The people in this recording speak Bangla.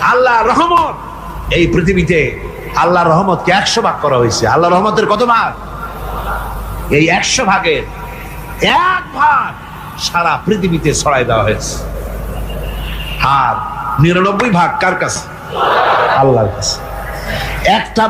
আল্লাহ রহমত। এই পৃথিবীতে আল্লাহ রহমতকে একশো ভাগ করা হয়েছে। আল্লাহ রহমতের কত ভাগ? এই একশো ভাগের এক ভাগ সারা পৃথিবীতে ছড়াই দেওয়া হয়েছে। আর নিরানব্বই ভাগ কার কাছে? আল্লাহর কাছে। একটা